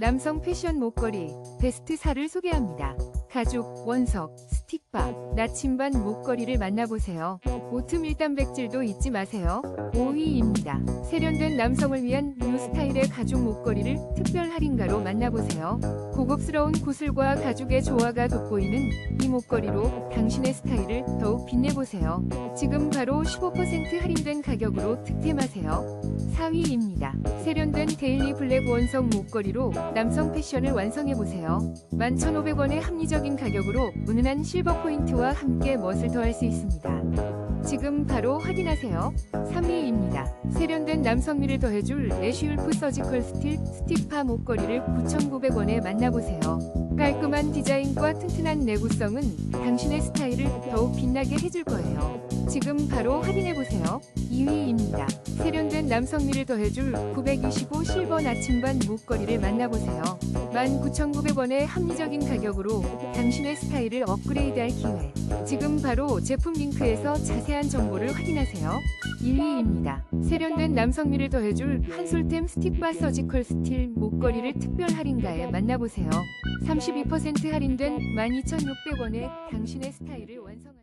남성 패션 목걸이 베스트 4를 소개합니다. 가죽, 원석, 스틱 바, 나침반 목걸이를 만나보세요. 오트 밀 단백질도 잊지 마세요. 5위입니다. 세련된 남성을 위한 뉴 스타일의 가죽 목걸이를 특별 할인가로 만나보세요. 고급스러운 구슬과 가죽의 조화가 돋보이는 이 목걸이로 당신의 스타일을 더욱 빛내보세요. 지금 바로 15% 할인된 가격으로 득템하세요. 4위입니다. 세련된 데일리 블랙 원석 목걸이로 남성 패션을 완성해보세요. 11,500원의 합리적인 가격으로 은은한 실버 포인트와 함께 멋을 더할 수 있습니다. 지금 바로 확인하세요. 3위입니다. 세련된 남성미를 더해줄 애쉬울프 서지컬 스틸 스틱파 목걸이를 9,900원에 만나보세요. 깔끔한 디자인과 튼튼한 내구성은 당신의 스타일을 더욱 빛나게 해줄 거예요. 지금 바로 확인해보세요. 2위입니다. 세련된 남성미를 더해줄 925 실버 나침반 목걸이를 만나보세요. 19,900원의 합리적인 가격으로 당신의 스타일을 업그레이드할 기회. 지금 바로 제품 링크에서 자세한 정보를 확인하세요. 1위입니다. 세련된 남성미를 더해줄 한솔템 스틱바 서지컬 스틸 목걸이를 특별 할인가에 만나보세요. 32% 할인된 12,600원에 당신의 스타일을 완성하